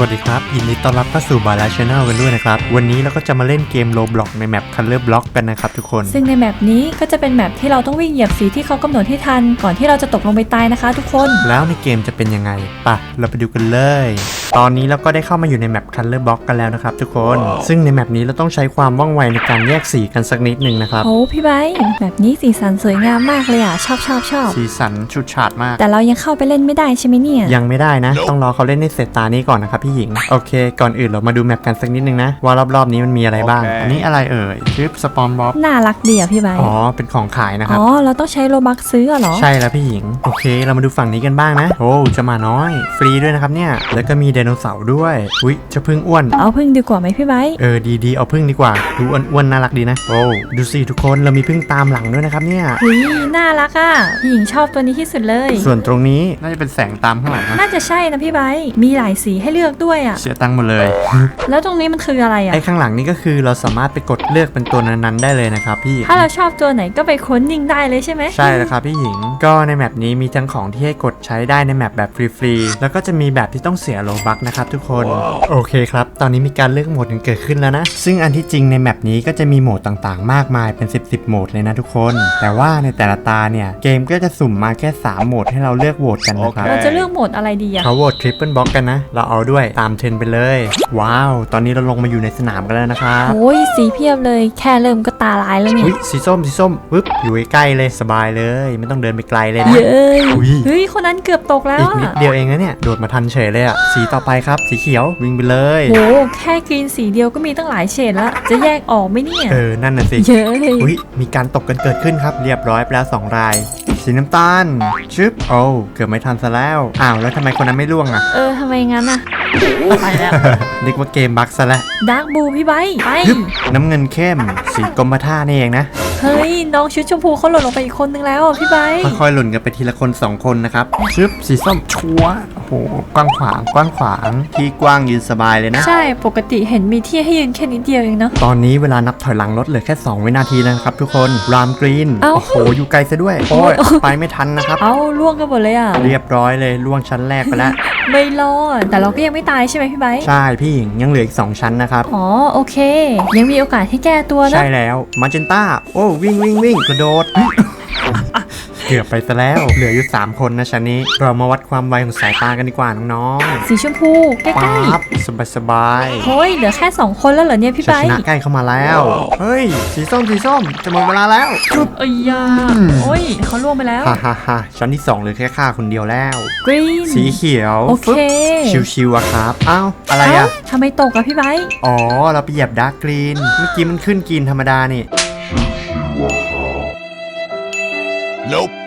วัสดีครับ ยินดีต้อนรับเข้าสู่บาร์ลาชแนลกันด้วยนะครับ วันนี้เราก็จะมาเล่นเกมโลบล็อกในแมป Color Block กันนะครับทุกคน ซึ่งในแมปนี้ก็จะเป็นแมปที่เราต้องวิ่งเหยียบสีที่เขากำหนดให้ทัน ก่อนที่เราจะตกลงไปตายนะคะ ทุกคน แล้วในเกมจะเป็นยังไงปะเราไปดูกันเลย ตอนนี้เราก็ได้เข้ามาอยู่ในแมป Color Block กันแล้วนะครับทุกคน ซึ่งในแมปนี้เราต้องใช้ความว่องไวในการแยกสีกันสักนิดหนึ่งนะครับ โอ้พี่ไบร์ทแบบนี้สีสันสวยงามมากเลยอะ ชอบชอบชอบ สีสันชุดฉาดมาก แต่เรายังเข้าไปเล่นไม่ได้ใช่ไหมเนี่ย ยังไม่ได้นะ ต้องรอเขาเล่นในเสร็จตานี้ก่อนนะครับพี่หญิง โอเค ก่อนอื่นเรามาดูแมปกันสักนิดนึงนะ ว่ารอบๆนี้มันมีอะไรบ้างโอเคอันนี้อะไรเอ่ยชิปสปอนบ็อกน่ารักดีอะพี่ไบร์ทอ๋อ เป็นของขายนะครับ อ๋อ เราต้องใช้โลบักซื้ออะเหรอ ใช่แล้วพี่หญิง โอเค เรามาดูฝั่งนี้กันบ้างนะ โอ้เจะมาน้อย ฟรีด้วยนะครับเนี่ย แล้วก็มีไดโนเสาร์ด้วยอุ้ยเจะพึ่งอ้วน เอาพึ่งดีกว่าไหมพี่ไบร์ทเออดีดีๆเอาพึ่งดีกว่า ดูอ้วนๆน่ารักดีนะ โอ้ดูสิทุกคนเรามีพึ่งตามหลังด้วยนะครับเนี่ยเฮ้ยน่ารักอะพี่หญิงชอบตัวนี้ที่สุดเลย ส่วนตรงนี้น่าจะเป็นแสงตามข้างหลังนะน่าจะใช่นะพี่ไบร์ทมีหลายสีให้เลือกด้วยอะ เสียตังค์หมดเลย แล้วตรงนี้มันคืออะไรอะ ไอ้ข้างหลังนี่ก็คือเราสามารถไปกดเลือกเป็นตัวนั้นๆได้เลยนะครับพี่ ถ้าเราชอบตัวไหนก็ไปค้นยิงได้เลยใช่ไหมใช่แล้วครับพี่หญิง ก็ในแมปนี้มีทั้งของที่ให้กดใช้ได้ในแมปแบบฟรีๆ แล้วก็จะมีแบบที่ต้องเสียโลบักนะครับทุกคน โอเคครับ ตอนนี้มีการเลือกโหมดกันเกิดขึ้นแล้วนะ ซึ่งอันที่จริงในแมปนี้ก็จะมีโหมดต่างๆ มากมายเป็น 10 10โหมดเลยนะทุกคน แต่ว่าในแต่ละตาเนี่ย เกมก็จะสุ่มมาแค่ 3 โหมดให้เราเลือกโหวตกันนะครับ เราจะเลือกโหมดอะไรดีอะเขาโหวตทริปเปิลบ็อกกันนะ เราเอาด้วยตามเทรนด์ไปเลย ว้าว ตอนนี้เราลงมาอยู่ในสนามกันแล้วนะครับโอ้ยสีเพียบเลยแค่เริ่มก็ตาลายแล้วเนี่ยอุ้ยสีส้มสีส้มปึ๊บอยู่ใกล้ๆเลยสบายเลย ไม่ต้องเดินไปไกลเลยนะเย้ยอุ๊ยเฮ้ยคนนั้นเกือบตกแล้วอีกนิดอะเดียวเองนะเนี่ยโดดมาทันเฉยเลยอะสีต่อไปครับ สีเขียววิ่งไปเลยโหแค่กรีนสีเดียวก็มีตั้งหลายเฉดแล้วจะแยกออกไหมเนี่ยเออนั่นน่ะสิเย้ยอุ้ยมีการตกกันเกิดขึ้นครับเรียบร้อยไปแล้ว2ราย สีน้ำตาล ชึบ โอ้เกือบไม่ทันซะแล้ว อ้าว แล้วทำไมคนนั้นไม่ล่วงอะเออทำไมงั้นอะไปแล้วนึกว่าเกมบั๊กซะแล้วดาร์กบูพี่ไบร์ทไปฮึบน้ำเงินเข้ม สีกรมท่านี่เองนะ เฮ้ยน้องชุดชมพูเขาหล่นลงไปอีกคนนึงแล้วอะพี่ไบร์ทค่อยๆหล่นกันไปทีละคน2คนนะครับชึบสีส้มชัวร์โอ้โหกว้างขวางกว้างขวางที่กว้างยืนสบายเลยนะ ใช่ปกติเห็นมีที่ให้ยืนแค่นิดเดียวเองเนาะตอนนี้เวลานับถอยหลังลดเหลือแค่ 2 วินาทีแล้วนะครับทุกคนรามกรีนเอ้า โอ้โหอยู่ไกลซะด้วยโอ้ยไปไม่ทันนะครับ เอ้าล่วงกันหมดเลยอะเรียบร้อยเลยล่วงชั้นแรกไปแล้วไม่รอดแต่เราก็ยังไม่ตายใช่ไหมพี่ไบร์ทใช่พี่หญิงยังเหลืออีก2ชั้นนะครับ อ๋อโอเค ยังมีโอกาสให้แก้ตัวนะ ใช่แล้วมาเจนต้าโอ้วิ่งวิ่งวิ่งกระโดด เกือบไปซะแล้ว เหลืออยู่ 3 คนนะชั้นนี้ เรามาวัดความไวของสายตากันดีกว่าน้องสีชมพูใกๆล้ปั๊บสบายสบายๆเฮ้ยเหลือแค่ 2 คนแล้วเหรอเนี่ยพี่ชัไบยร์ชทนะใกล้เข้ามาแล้ว เฮ้ย สีส้มสีส้มจะหมดเวลาแล้วจุ๊บเอ้ยยาโอ้ยเขาล่วงไปแล้วฮ่าฮ่าฮ่าชั้นที่2เหลือแค่ข้าคนเดียวแล้ว กรีน สีเขียวโอเค ฟึบชิวๆอะครับ อ้าว อะไรอะ เาทำไมตกอะพี่ไบร์ทอ๋อ เราไปเหยียบดาร์กกรีน เมื่อกี้มันขึ้นกรีนธรรมดานี่ Nope.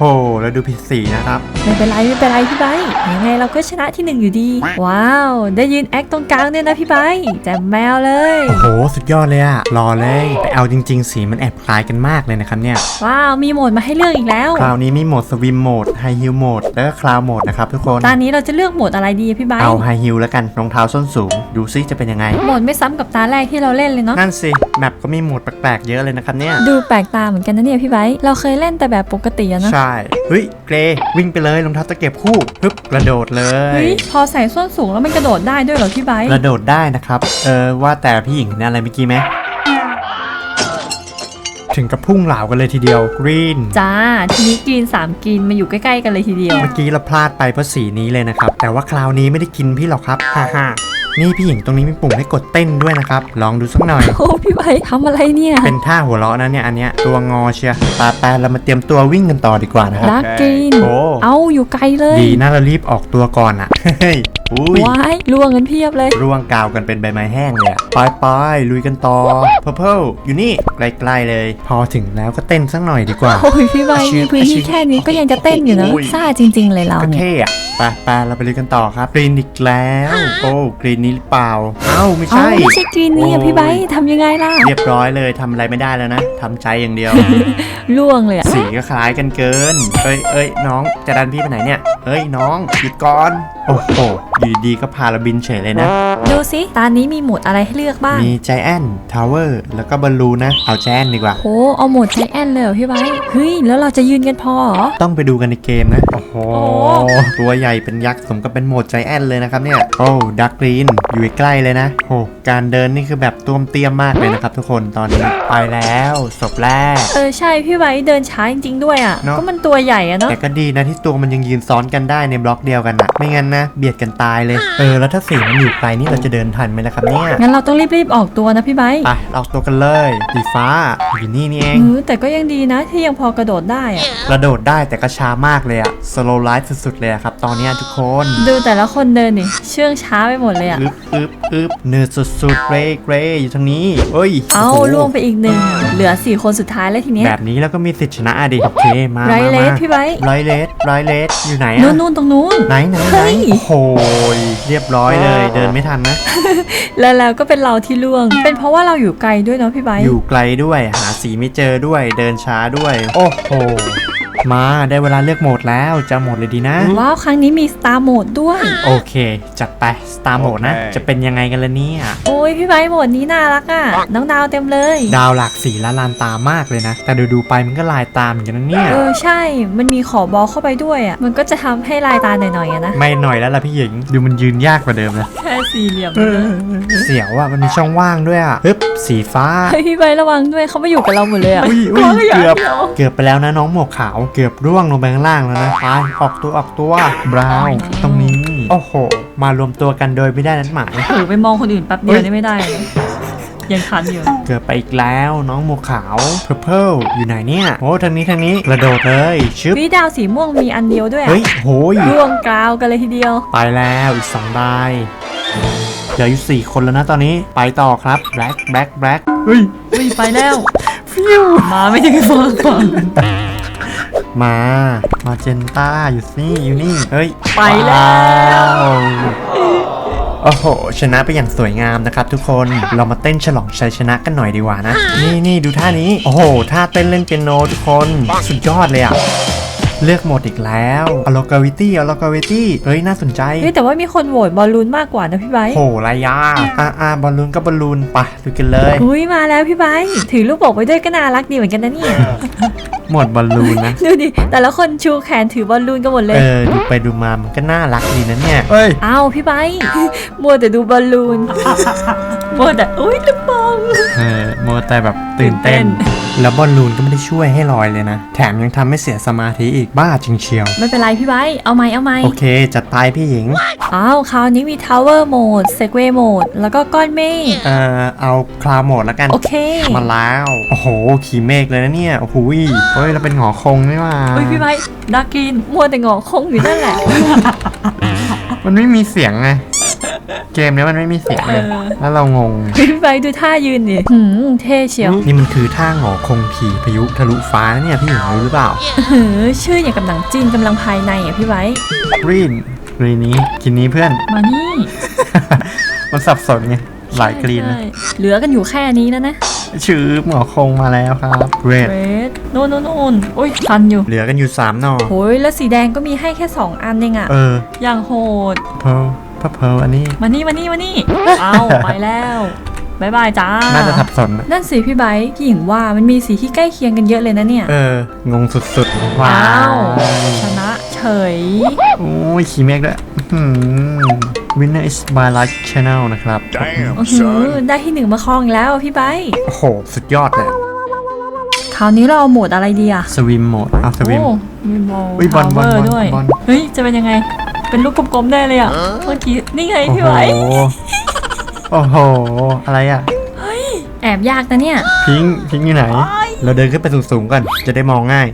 โอ้แล้วดูผิดสีนะครับ ไม่เป็นไรไม่เป็นไรพี่ไบร์ทยังไงเราก็ชนะที่หนึ่งอยู่ดี ว้าว ได้ยืนแอคตรงกลางเนี่ยนะพี่ไบร์ทแจ่มแมวเลย โอ้โห สุดยอดเลยอะรอเลยแต่เอาจริง ๆ สีมันแอบคล้ายกันมากเลยนะครับเนี่ย ว้าว มีโหมดมาให้เลือกอีกแล้ว คราวนี้มีโหมดสวิมโหมดไฮฮิลโหมดแล้วก็คลาวโหมดนะครับทุกคน ตอนนี้เราจะเลือกโหมดอะไรดีอะพี่ไบร์ทเอาไฮฮิลแล้วกันรองเท้าส้นสูง ดูซิจะเป็นยังไง โหมดไม่ซ้ำกับตาแรกที่เราเล่นเลยเนาะ นั่นสิแมปก็มีโหมดแปลกๆเยอะเลยนะครับเนี่ย ดูแปลกตาเหมือนกันนะเนี่ยพี่ไบร์ทเราเคยเล่นแต่แบบปกติอะเนาะใช่เฮ้ยเกรวิ่งไปเลยรองเท้าตะเก็บคู่ฮึบกระโดดเลย เฮ้ยพอใส่ส้นสูงแล้วมันกระโดดได้ด้วยเหรอพี่ไบร์ทกระโดดได้นะครับ เออว่าแต่พี่หญิงเห็นอะไรเมื่อกี้ไหมถึงกับพุ่งเหลากันเลยทีเดียวกรีน จ้า ทีนี้กรีน3กรีนมาอยู่ใกล้ๆกันเลยทีเดียว เมื่อกี้เราพลาดไปเพราะสีนี้เลยนะครับ แต่ว่าคราวนี้ไม่ได้กินพี่หรอกครับ ฮ่าฮ่า นี่พี่หญิงตรงนี้มีปุ่มให้กดเต้นด้วยนะครับ ลองดูสักหน่อย โอ้พี่ไบร์ททำอะไรเนี่ยเป็นท่าหัวเราะนะเนี่ยอันเนี้ยตัวงอเชียร์ปาแปเรามาเตรียมตัววิ่งกันต่อดีกว่านะครับดาร์กกรีนโอ้ เอาอยู่ไกลเลย ดีนะเรารีบออกตัวก่อนอะเฮ้ย อุ้ยว้ายล่วงกันเพียบเลย ร่วงกาวกันเป็นใบไม้แห้งเลยอะไปไปๆลุยกันต่อ Purple อยู่นี่ใกล้ๆเลย พอถึงแล้วก็เต้นสักหน่อยดีกว่า โอ้ยพี่ไบร์ทอาชีมีพพื้นอาชีที่พแค่นี้ก็ยังจะเต้นอยู่นะโอ้ยซ่าจริง ๆ เลยเราก็เนี่ยเท่อะไปไปๆเราไปลุยกันต่อครับกรีนอีกแล้ว โอ้กรีนนี้หรือเปล่าเอ้าไม่เอาใช่ไม่ใช่กรีนนี่อะโอ้พี่ไบร์ททำยังไงล่ะ เรียบร้อยเลยทำอะไรไม่ได้แล้วนะทำใจอย่างเดียวล่วงเลยอะสีก็คล้ายกันเกิน เอ้ยเอ้ยน้องจะดันพี่ไปไหนเนี่ยเอ้ยน้องหยุดก่อนโอ้โหอยู่ดีๆก็พาเราบินเฉยเลยนะ ดูสิตอนนี้มีโหมดอะไรให้เลือกบ้าง มีใจแอนทาวเวอร์แล้วก็บอลลูนนะ เอาใจแอนดีกว่าโหเอาโหมดใจแอนเลยเหรอพี่ไบร์ทเฮ้ย แล้วเราจะยืนกันพอเหรอ ต้องไปดูกันในเกมนะ โอ้โหโอ้ตัวใหญ่เป็นยักษ์สมกับเป็นโหมดใจแอนเลยนะครับเนี่ย โอ้ดักกรีนอยู่ใกล้เลยนะโอ้การเดินนี่คือแบบต้วมเตี้ยมมากเลยนะครับทุกคนตอนนี้ไปแล้วศพแรก เออใช่พี่ไบร์ทเดินช้าจริงๆด้วยอะเนอะก็มันตัวใหญ่อะเนาะ แต่ก็ดีนะที่ตัวมันยังยืนซ้อนกันได้ในบล็อกเดียวกันนะไม่งั้นนะ เบียดกันตายเลย เออ แล้วถ้าสีมันอยู่ไกลนี่เราจะเดินทันไหมล่ะครับเนี่ยงั้นเราต้องรีบๆออกตัวนะพี่ไบร์ทไปเราออกตัวกันเลยสีฟ้าอยู่นี่นี่เองเออแต่ก็ยังดีนะที่ยังพอกระโดดได้อะกระโดดได้แต่ก็ช้ามากเลยอะสโลไลฟ์สุดๆเลยอะครับ ตอนเนี้ยทุกคนดูแต่ละคนเดินดิเชื่องช้าไปหมดเลยอะอึบอึบอึบเนื้อสุดๆเกรย์เกรย์อยู่ทางนี้เอ้ยเอาโโหล่วงไปอีกหนึ่งเหลือสี่คนสุดท้ายแล้วทีเนี้ยแบบนี้แล้วก็มีสิทธิ์ชนะอะดิโอเคมาไรมาเลสมาพี่ไบร์ทไรเลสไรเลสอยู่ไหนนู่อะนนู่นตรงนู้นไหนไหนเฮ้ไหนยโอ้โหเรียบร้อยเลย เดินไม่ทันนะ แล้วแล้วก็เป็นเราที่ล่วง เป็นเพราะว่าเราอยู่ไกลด้วยเนาะพี่ไบร์ทอยู่ไกลด้วย หาสีไม่เจอด้วย เดินช้าด้วย โอ้โห มาได้เวลาเลือกโหมดแล้วจะโหมดเลยดีนะ ว้าวครั้งนี้มีสตาร์โหมดด้วย โอเค จัดไปสตาร์โหมดนะโอเคจะเป็นยังไงกันล่ะเนี่ย โอ้ยพี่ไบร์ทโหมดนี้น่ารักอะ น้องดาวเต็มเลย ดาวหลากสีละลานตามากเลยนะ แต่ดูดูๆไปมันก็ลายตามเหมือนกันนะเนี่ย เออใช่ มันมีขอบอลเข้าไปด้วยอะ มันก็จะทำให้ลายตาหน่อยๆอะนะ ไม่หน่อยแล้วล่ะพี่หญิง ดูมันยืนยากกว่าเดิมนะ แค่สี่เหลี่ยมเสียวอะมันมีช่องว่างด้วยอะฮึบสีฟ้า เฮ้ยพี่ไบร์ทระวังด้วยเขามาอยู่กับเราหมดเลยอะอุ้ยอุ้ยกลัวขยะเกือบเดียวเกือบไปแล้วนะน้องหมวกขาวเกือบร่วงลงไปข้างล่างแล้วนะไปออกตัวออกตัวบราวน์ตรงนี้ โอ้โห มารวมตัวกันโดยไม่ได้นัดหมายเออไปมองคนอื่นแป๊บเดียวนี่ไม่ได้เลยยังทันอยู่ เกือบไปอีกแล้วน้องหมวกขาว purple อยู่ไหนเนี่ย โอ้ทางนี้ทางนี้กระโดดเลยชึบวิดาวสีม่วงมีอันเดียวด้วยอะเฮ้ยโหยร่วงกราวกันเลยทีเดียว ไปแล้วอีกสองใบเหลืออยู่สี่คนแล้วนะตอนนี้ไปต่อครับ black black black เฮ้ยวิไปแล้วฟิวมาไม่ถึงฝั่งฝั่ง มา มาเจนต้าอยู่นี่อยู่นี่ เฮ้ย ไปแล้วโอ้โห ชนะไปอย่างสวยงามนะครับทุกคน เรามาเต้นฉลองชัยชนะกันหน่อยดีกว่านะ นี่นี่ดูท่านี้ โอ้โห ท่าเต้นเล่นเปียโนทุกคน สุดยอดเลยอะ เลือกโหมดอีกแล้วอ l ลกาวิตี้อ l ลกาวิตี้ เฮ้ย น่าสนใจ เฮ้ย แต่ว่ามีคนโหวตบอลลูนมากกว่านะพี่ไบร์ทโหรายยาอ่าอ่าบอลลูนก็บอลลูนไปดูกันเลย อุ้ยมาแล้วพี่ไบร์ทถือลูกโป่งไปด้วยก็น่ารักดีเหมือนกันนะเนี่ยโหมดบอลลูนนะ ดูดิ แต่ละคนชูแขนถือบอลลูนกันหมดเลเอยอดูไปดูมา มันก็น่ารักดีนะเนี่ยเฮ้ย อ้าว พี่ไบร์ทมัวแต่ดูบอลลูนมัวแต่อุ้ยลูกโป่งเออโมวแต่แบบตื่นเต้นตื่นเต้แล้วบอลลูนก็ไม่ได้ช่วยให้ลอยเลยนะ แถมยังทำให้เสียสมาธิอีกบ้าจริงเชียว ไม่เป็นไรพี่ไบร์ทเอาไหมเอาไหมโอเคจัดไปพี่หญิง อ้าวคราวนี้มีทาวเวอร์โหมดเซกเวย์โหมดแล้วก็ก้อนเมฆเอ่อเอาคลาวโหมดแล้วกัน โอเคมาแล้ว โอ้โห ขี่เมฆเลยนะเนี่ย โอ้โหยเฮ้ยเราเป็นหงอคงนี่หว่าอุ้ยพี่ไบร์ทดาร์กกรีนมัวแต่งอคงอยู่นั่นแหละ มันไม่มีเสียงไง เกมเนี้ยมันไม่มีเสียงเลยเออแล้วเรางงพี่ไบร์ทดูท่ายืนดิหืมเท่เชียวนี่มันคือท่าหงอคงขี่พายุทะลุฟ้านะเนี่ยพี่หญิงรู้หรือเปล่าหือชื่ออย่างกับหนังจีนกำลังภายในอะพี่ไบร์ทกรีนกรีนนี้กินนี้เพื่อน มานี่ มันสับสนไงหลายกรีนนะใช่เหลือกันอยู่แค่นี้แล้วนะ ชื่อหงอคงมาแล้วครับเรดเรดโน่นโน่นโน่นโอ้ยทันอยู่ เหลือกันอยู่3หนอโอ้ยแล้วสีแดงก็มีให้แค่ 2 อันเองอะเออ อย่างโหดเพ ลพเพลอันนี้ มานี่มานี่มานี่ เอาไปแล้วบายบายจ้า น่าจะสับสนนะนั่นสิพี่ไบร์ทพี่หญิงว่ามันมีสีที่ใกล้เคียงกันเยอะเลยนะเนี่ย เออ งงสุดๆ ว้าอ้าววชนะเฉย โอ้ยขี่เมฆด้วยอื้อหือ Winner is by Light Channel นะครับ Damn, อื้อหือ son. ได้ที่หนึ่งมาครองอีกแล้วพี่ไบร์ทโอ้โห สุดยอดเลย คราวนี้เราเอาโหมดอะไรดีอะสวิมโหมดเอาสวิม โอ้มีบอลอุ๊ยบอลบอลทาวเวบอลด้วย บอล เฮ้ย จะเป็นยังไง เป็นลูกกลมๆได้เลยอะเมื่อกี้นี่ไงโอ้พี่โหไบร์ทโอ้โห อะไรอะ แอบยากนะเนี่ยพิงค์พิงค์อยู่ไหน เราเดินขึ้นไปสูงๆก่อนจะได้มองง่าย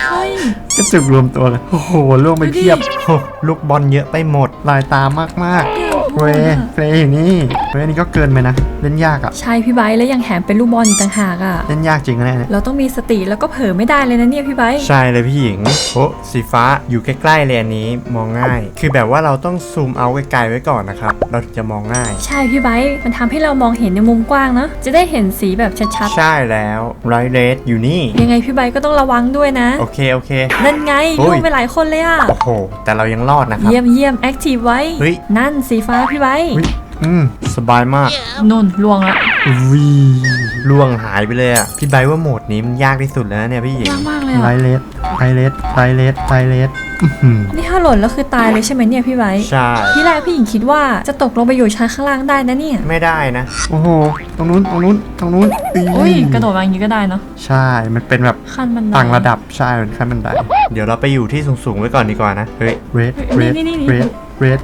เฮ้ยกระจุกรวมตัวกันโอ้โหล่วงไปดูดิเทียบโอ้โหลูกบอลเยอะไปหมด ลายตามากโทเว ษอะเฟรอยู่นี่เว้ยอันนี้ก็เกินไปนะ เล่นยากอะใช่พี่ไบร์ทแล้วยังแถมเป็นลูกบอลอีกต่างหากอะ เล่นยากจริงนะเนี่ย เราต้องมีสติแล้วก็เผลอไม่ได้เลยนะเนี่ยพี่ไบร์ทใช่เลยพี่หญิงโอ้สีฟ้าอยู่ใกล้ๆเลยอันนี้มองง่าย คือแบบว่าเราต้องซูมเอาไกลๆไว้ก่อนนะครับ เราถึงจะมองง่าย ใช่พี่ไบร์ทมันทำให้เรามองเห็นในมุมกว้างเนาะจะได้เห็นสีแบบชัดใช่แล้วไรเรสอยู่นี่ ๆ ยังไงพี่ไบร์ทก็ต้องระวังด้วยนะ โอเคโอเค นั่นไงโอ้ล่ยวงไปหลายคนเลยอะ โอ้โห แต่เรายังรอดนะครับ เยี่ยมเยี่ยมแอคทีฟไว้ เฮ้ย นั่นสีฟ้าพี่ไบร์ทอุ๊ยอืมสบายมากนุ่นล่วงละวีล่วงหายไปเลยอะ พี่ไบร์ทว่าโหมดนี้มันยากที่สุดแล้วนะเนี่ยพี่หญิงยากมากเลยไรอะเรสไรเรสไรเรสไรเรสนี่ถ้าหล่นแล้วคือตายเลยใช่ไหมเนี่ยพี่ไบร์ทใช่ ที่แรกพี่หญิงคิดว่าจะตกลงไปอยู่ชั้นข้างล่างได้นะเนี่ยไม่ได้นะ โอ้โห ตรงนู้น ตรงนู้น ตรงนู้นอุ้ยกระโดดมาอย่างนี้ก็ได้เนาะใช่ มันเป็นแบบขั้นบันไดต่างระดับ ใช่เป็นขั้นบันได เดี๋ยวเราไปอยู่ที่สูงๆไว้ก่อนดีกว่านะ เฮ้ย เรดเฮ้ยนี่นี่นี่เรดเรด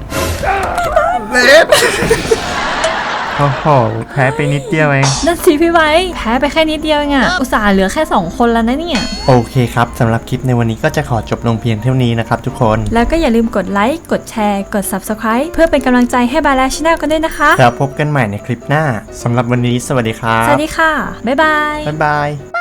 เรดโอ้โหแพ้ไปนิดเดียวเอง นั่นสิพี่ไบร์ทแพ้ไปแค่นิดเดียวเองอะอุตส่าห์เหลือแค่สองคนแล้วนะเนี่ย โอเคครับสำหรับคลิปในวันนี้ก็จะขอจบลงเพียงเท่านี้นะครับทุกคน แล้วก็อย่าลืมกดไลค์ กดแชร์ กด Subscribe เพื่อเป็นกำลังใจให้บาลาชแนลกันด้วยนะคะ แล้วพบกันใหม่ในคลิปหน้าสำหรับวันนี้สวัสดีครับ สวัสดีค่ะ บ๊ายบาย บ๊ายบาย